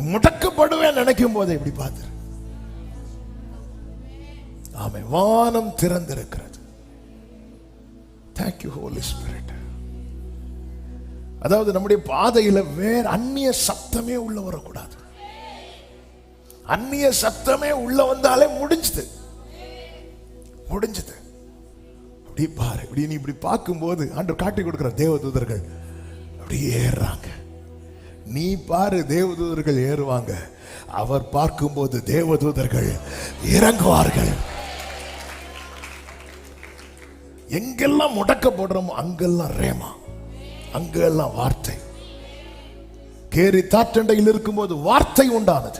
முடக்கப்படுவேன் நினைக்கும் போது இப்படி பார்த்து? ஆமை வானம் திறந்திருக்கிறது. தேங்க்யூ ஹோலி ஸ்பிரிட் அதாவது நம்முடைய பாதையில வேற அந்நிய சத்தமே உள்ள வரக்கூடாது. அந்நிய சத்தமே உள்ள வந்தாலே முடிஞ்சது. முடிஞ்சது. அப்படி பாரு இப்படி நீ இப்படி பார்க்கும்போது ஆண்டு காட்டி கொடுக்கிற தேவதூதர்கள் அப்படியே ஏறுறாங்க. நீ பாரு தேவதூதர்கள் ஏறுவாங்க. அவர் பார்க்கும்போது தேவதூதர்கள் இறங்குவார்கள். எங்கெல்லாம் முடக்க போடுறோமோ அங்கெல்லாம் ரேமா. அங்கெல்லாம் வார்த்தை. கேரி தாற்றண்டையில் இருக்கும்போது வார்த்தை உண்டானது.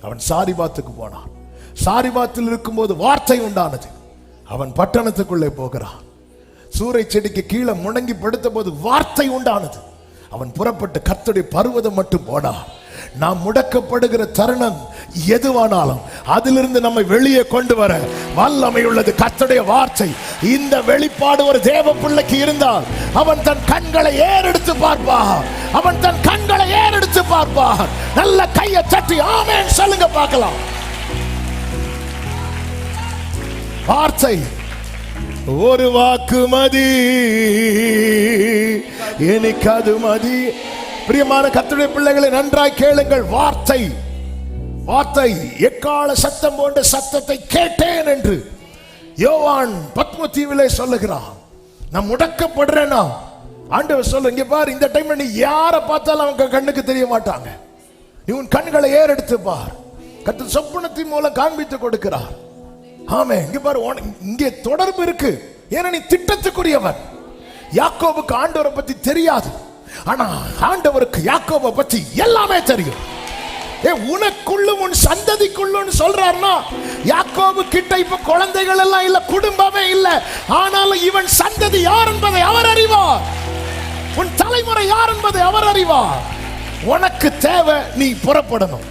அவன் சாரிபாத்துக்கு போனான். சாரிபாத்தில் இருக்கும்போது வார்த்தை உண்டானது. அவன் பட்டணத்துக்குள்ளே போகிறான். சூறை செடிக்கு கீழே முடங்கி படுத்த போது வார்த்தை உண்டானது. அவன் புறப்பட்டு கர்த்தருடைய பருவதம் மட்டும் போனான் நாம் முடக்கப்படுகிற தருணம் எதுவானாலும் அதிலிருந்து நம்மை வெளியே கொண்டு வர வல்லமை உள்ளது. கர்த்தருடைய வார்த்தை இந்த வெளிப்பாடு ஒரு தேவ பிள்ளைக்கு இருந்தால் அவன் தன் கண்களை ஏறெடுத்து பார்ப்பான். அவன் தன் கண்களை ஏறெடுத்து பார்ப்பான். நல்ல கையை தட்டி ஆமேன் சொல்லுங்க பார்க்கலாம். வார்த்தை ஒரு வாக்குமதி எனக்கு அது மதி. பிரியமான கத்துடைய பிள்ளைகளை நன்றாய் கேளுங்கள். வார்த்தை வார்த்தை எக்கால சத்தம் போன்ற சத்தத்தை கேட்டேன் என்று யோவான் பத்மதீவிலே சொல்லுகிறான். நான் முடக்கப்படுறேனா? ஆண்டவர் சொல்ல இங்க பார் இந்த டைம்ல நீ யாரை பார்த்தாலும் அவங்க கண்ணுக்கு தெரிய மாட்டாங்க. நீ உன் கண்களை ஏறெடுத்து பார். கத்து சொப்பனத்தின் மூலம் காண்பித்து கொடுக்கிறார். ஆமே இங்க பாரு இங்கே தொடர்பு இருக்கு. ஏன்னா நீ திட்டத்துக்குரியவன் யாக்கோபுக்கு ஆண்டவரை பத்தி தெரியாது. ஆனா ஆண்டவருக்கு யாக்கோபை பத்தி எல்லாமே தெரியும். ஏ உனக்குள்ளும் உன் சந்ததிக்குள்ளும் சொல்றாருன்னா யாக்கோபு கிட்ட இப்ப குழந்தைகள் எல்லாம் இல்ல குடும்பமே இல்ல. ஆனாலும் இவன் சந்ததி யார் என்பதை அவர் அறிவார். உன் தலைமுறை யார் என்பதை அவர் அறிவார். உனக்கு தேவை நீ புறப்படணும்.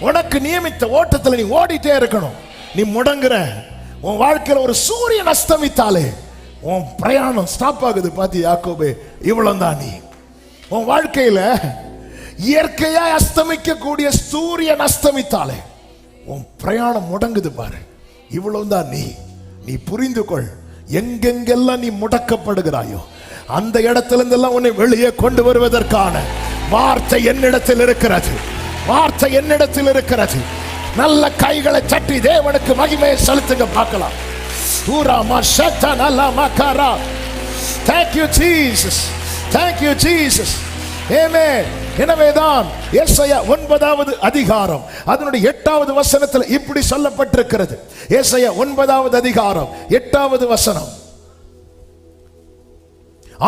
உனக்கு நியமித்த ஓட்டத்துல நீ ஓடிட்டே இருக்கணும். நீ முடங்குற. உன் வாழ்க்கையில ஒரு சூரியன் அஸ்தமித்தாலே உன் பிரயாணம் ஸ்டாப் ஆகுது பாத்தி யாக்கோபே? இவ்வளவு தான் நீ. உன் வாழ்க்கையில இயற்கையாய் அஸ்தமிக்க கூடிய சூரியன் அஸ்தமித்தாலே உன் பிரயாணம் முடங்குது பாரு. இவ்வளவு தான் நீ. நீ புரிந்து கொள் எங்கெங்கெல்லாம் நீ முடக்கப்படுகிறாயோ அந்த இடத்துல இருந்தெல்லாம் உன்னை வெளியே கொண்டு வருவதற்கான வார்த்தை என்னிடத்தில் இருக்கிறது. வார்த்தை என்னிடத்தில் இருக்கிறது. நல்ல கைகளை சட்டி தேவனுக்கு மகிமையை செலுத்துங்க பார்க்கலாம். Thank you, Jesus. Thank you, Jesus. Amen. எனவேதான் ஏசாயா ஒன்பதாவது அதிகாரம் அதனுடைய எட்டாவது வசனத்தில் இப்படி சொல்லப்பட்டிருக்கிறது ஏசாயா ஒன்பதாவது அதிகாரம் எட்டாவது வசனம்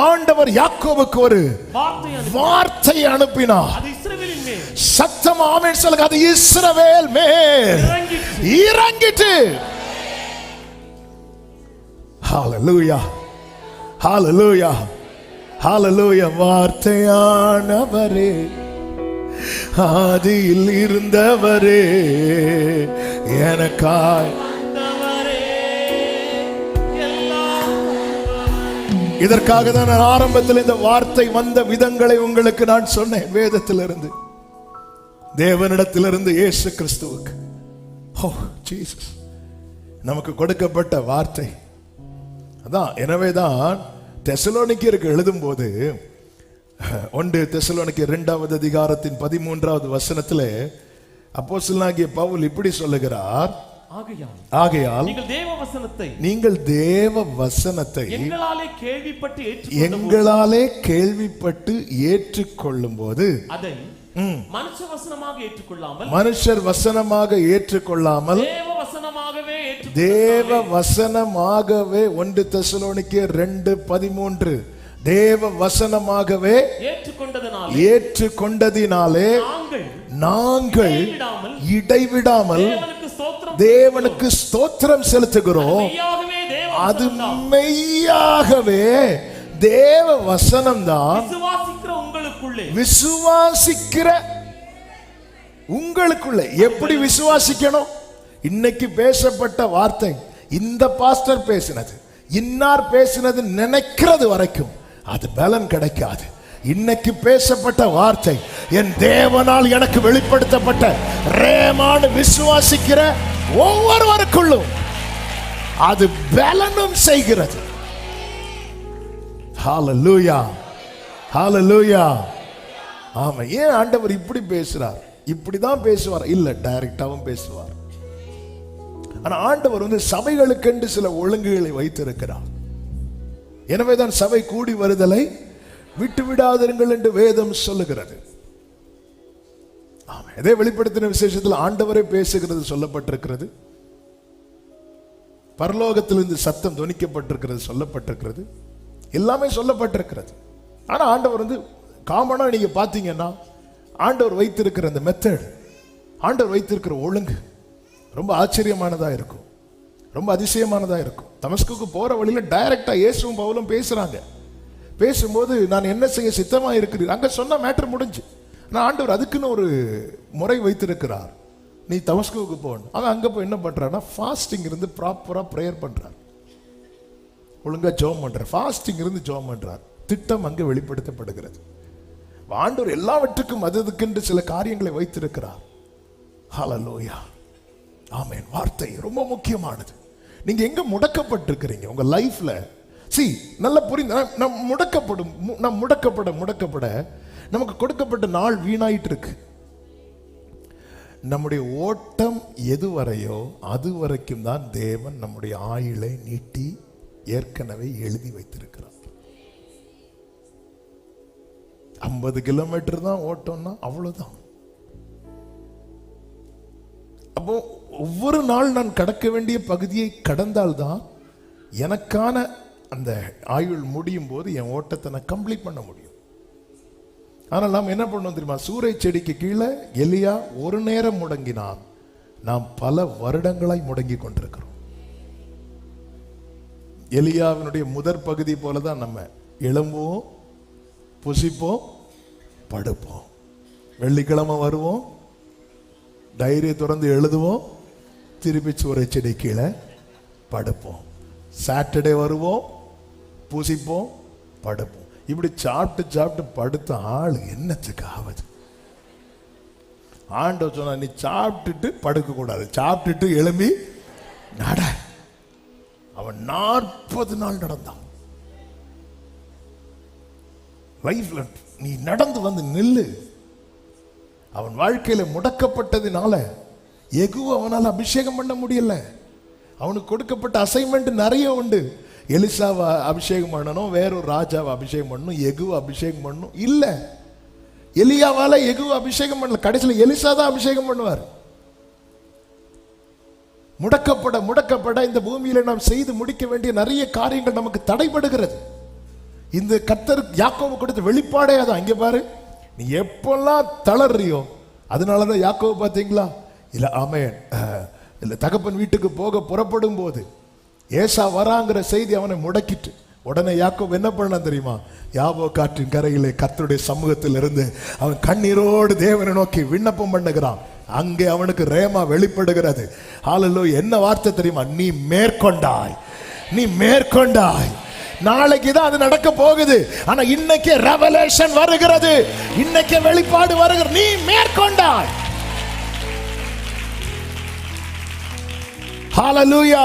ஆண்டவர் யாக்கோவுக்கு ஒரு வார்த்தை அனுப்பி வார்த்தை அனுப்பினார் சத்தம் ஆமென் சொல்லுங்க அது இஸ்ரவேல் மேல். இறங்கிட்டு ஹalleluya ஹாலலூயா ஹாலலூயா வார்த்தையானவரே ஆதியில் இருந்தவரே எனக்காய் இதற்காக தான் நான் ஆரம்பத்தில் இந்த வார்த்தை வந்த விதங்களை உங்களுக்கு நான் சொன்னேன் வேதத்திலிருந்து தேவனிடத்திலிருந்து இயேசு கிறிஸ்துவுக்கு ஓ ஜீசஸ் நமக்கு கொடுக்கப்பட்ட வார்த்தை அதான் எனவேதான் தெசலோனிக்கருக்கு எழுதும்போது ஒன்று தெசலோனிக்கு இரண்டாவது அதிகாரத்தின் பதிமூன்றாவது வசனத்திலே அப்போஸ்தலனாகிய பவுல் இப்படி சொல்லுகிறார் ஆகையால் நீங்கள் தேவ வசனத்தை நீங்கள் தேவ வசனத்தை எங்களாலே கேள்விப்பட்டு எங்களாலே கேள்விப்பட்டு ஏற்றுக்கொள்ளும் போது அதை மனுஷ வசனமாக ஏற்றுக்கொள்ளாமல் மனுஷர் வசனமாக ஏற்றுக்கொள்ளாமல் தேவ வசனமாகவே ஒன்று தெசலோனிக்கே ரெண்டு பதிமூன்று. தேவ வசனமாகவே ஏற்றுக்கொண்டதனால் நாங்கள் இடைவிடாமல் தேவனுக்கு ஸ்தோத்திரம் செலுத்துகிறோம். அது. மெய்யாகவே தேவ விசுவாசிக்கிற உங்களுக்குள்ளே. விசுவாசிக்கிற உங்களுக்குள்ள. எப்படி விசுவாசிக்கணும்? இன்னைக்கு பேசப்பட்ட வார்த்தை இந்த பாஸ்டர் பேசினது. இன்னார் பேசினது நினைக்கிறது வரைக்கும் அது பலன் கிடைக்காது. இன்னைக்கு பேசப்பட்ட வார்த்தை என் தேவனால் எனக்கு வெளிப்படுத்தப்பட்ட ரேமானு விசுவாசிக்கிற ஒவ்வொருவருக்குள்ளும் அது பலனும் செய்கிறது. ஹalleluya ஹalleluya ஆமா ஏன் ஆண்டவர் இப்படி பேசுறார்? இப்படிதான் பேசுவார்? இல்ல டைரக்டாவும் பேசுவார். ஆனால் ஆண்டவர் வந்து சபைகளுக்கென்று சில ஒழுங்குகளை வைத்திருக்கிறார். எனவே தான் சபை கூடி வருதலை விட்டு விடாதிருங்கள் என்று வேதம் சொல்லுகிறது. ஆமாம் இதே வெளிப்படுத்தின விசேஷத்தில் ஆண்டவரே பேசுகிறது சொல்லப்பட்டிருக்கிறது. பரலோகத்திலிருந்து சத்தம் துணிக்கப்பட்டிருக்கிறது சொல்லப்பட்டிருக்கிறது. எல்லாமே சொல்லப்பட்டிருக்கிறது. ஆனா ஆண்டவர் வந்து காமனா நீங்க பாத்தீங்கன்னா ஆண்டவர் வைத்திருக்கிற அந்த மெத்தட் ஆண்டவர் வைத்திருக்கிற ஒழுங்கு ரொம்ப ஆச்சரியமானதாக இருக்கும். ரொம்ப அதிசயமானதாக இருக்கும். தமஸ்குக்கு போற வழியில டைரெக்டாக இயேசுவும் பவுலும் பேசுறாங்க. பேசும்போது நான் என்ன செய்ய சித்தமா இருக்கிறீர்? அங்க சொன்ன மேட்டர் முடிஞ்சு. நான் ஆண்டவர் அதுக்குன்னு ஒரு முறை வைத்திருக்கிறார். நீ தமஸ்குவுக்கு போகணும் அவன் அங்க போய் என்ன பண்றான்னா ஃபாஸ்டிங் இருந்து ப்ராப்பரா ப்ரேயர் பண்ணுறார் ஒழுங்கா ஜோம் பண்றார். ஃபாஸ்டிங் இருந்து ஜோம் பண்றார். திட்டம் அங்கே வெளிப்படுத்தப்படுகிறது. ஆண்டவர் எல்லாவற்றுக்கும் அதுக்குன்று சில காரியங்களை வைத்திருக்கிறார். ஹalleluya ஆமென். வார்த்தை ரொம்ப முக்கியமானது. நீங்க எங்க முடக்கப்பட்டிருக்கிறீங்க? உங்க லைஃப்ல. சி நல்லா புரிந்து நம்- முடக்கப்படும் மு- நம் முடக்கப்பட முடக்கப்பட நமக்கு கொடுக்கப்பட்ட நாள் வீணாயிட்டு இருக்கு நம்முடைய ஓட்டம் எது வரையோ அது வரைக்கும் தான் தேவன் நம்முடைய ஆயுளை நீட்டி ஏற்கனவே எழுதி வைத்திருக்கிறார். ஐம்பது கிலோமீட்டர் தான் ஓட்டம்னா அவ்வளோதான் அப்போ ஒவ்வொரு நாள் நான் கடக்க வேண்டிய பகுதியை கடந்தால்தான் எனக்கான அந்த ஆயுள் முடியும் போது என் ஓட்டத்தை நான் கம்ப்ளீட் பண்ண முடியும். ஆனால் நாம் என்ன பண்ணோம் தெரியுமா? சூறை செடிக்கு கீழே எலியா ஒரு நேரம் முடங்கினான் நாம் பல வருடங்களாய் முடங்கி கொண்டிருக்கிறோம். எலியாவினுடைய முதற் பகுதி போல தான் நம்ம எழும்புவோம் புசிப்போம் படுப்போம். வெள்ளிக்கிழமை வருவோம் டைரியை திறந்து எழுதுவோம். திருப்பி சுவரை செடி கீழே படுப்போம். சாட்டர்டே வருவோம். பூசிப்போம். படுப்போம். இப்படி சாப்பிட்டு சாப்பிட்டு படுத்த ஆள் என்னத்துக்கு ஆகுது ஆண்டவர் சொன்ன நீ சாப்பிட்டுட்டு படுக்க கூடாது. சாப்பிட்டுட்டு எழும்பி நட. அவன் நாற்பது நாள் நடந்தான். லைஃப்ல நீ நடந்து வந்து நில்லு. அவன் வாழ்க்கையில் முடக்கப்பட்டதுனால எகுவும் அவனால் அபிஷேகம் பண்ண முடியல. அவனுக்கு கொடுக்கப்பட்ட அசைன்மெண்ட் நிறைய உண்டு. எலிசாவை அபிஷேகம் பண்ணணும் வேறொரு ராஜாவை அபிஷேகம் பண்ணணும் எகுவை அபிஷேகம் பண்ணணும். இல்லை. எலியாவால் எகுவை அபிஷேகம் பண்ணல. கடைசியில் எலிசா தான் அபிஷேகம் பண்ணுவார். முடக்கப்பட முடக்கப்பட இந்த பூமியில் நாம் செய்து முடிக்க வேண்டிய நிறைய காரியங்கள் நமக்கு தடைபடுகிறது. இந்த கத்தர் யாக்கோபு கொடுத்த வெளிப்பாடே அதான் அங்கே பாரு. நீ எப்பெல்லாம் தளர்றியோ அதனால தான் யாக்கோ பார்த்தீங்களா? இல்லை ஆமென். இல்லை தகப்பன் வீட்டுக்கு போக புறப்படும் போது ஏசா வராங்கிற செய்தி அவனை முடக்கிட்டு உடனே யாக்கோ என்ன பண்ணான் தெரியுமா? யாபோ காற்றின் கரையிலே கத்தருடைய சமூகத்தில் இருந்து அவன் கண்ணீரோடு தேவனை நோக்கி விண்ணப்பம் பண்ணுகிறான். அங்கே அவனுக்கு ரேமா வெளிப்படுகிறது. ஆளல்லோ என்ன வார்த்தை தெரியுமா? நீ மேற்கொண்டாய். நீ மேற்கொண்டாய். நாளைக்கு தான் அது நடக்க போகுது. ஆனா இன்னைக்கு ரெவலேஷன் வருகிறது. இன்னைக்கு வெளிப்பாடு வருகிறது. நீ மேற்கொண்டாய். ஹalleluya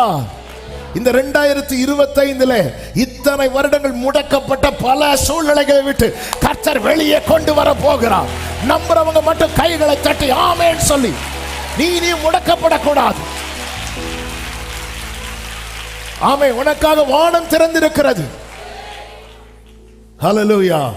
இந்த ரெண்டாயிரத்தி இருபத்தைந்துல இத்தனை வருடங்கள் முடக்கப்பட்ட பல சூழ்நிலைகளை விட்டு கர்த்தர் வெளியே கொண்டு வர போகிறார். நம்புறவங்க மட்டும் கைகளை தட்டி ஆமேன்னு சொல்லி. நீ நீ முடக்கப்படக்கூடாது. ஆமை உனக்காக வானம் திறந்திருக்கிறது. ஹலலூயா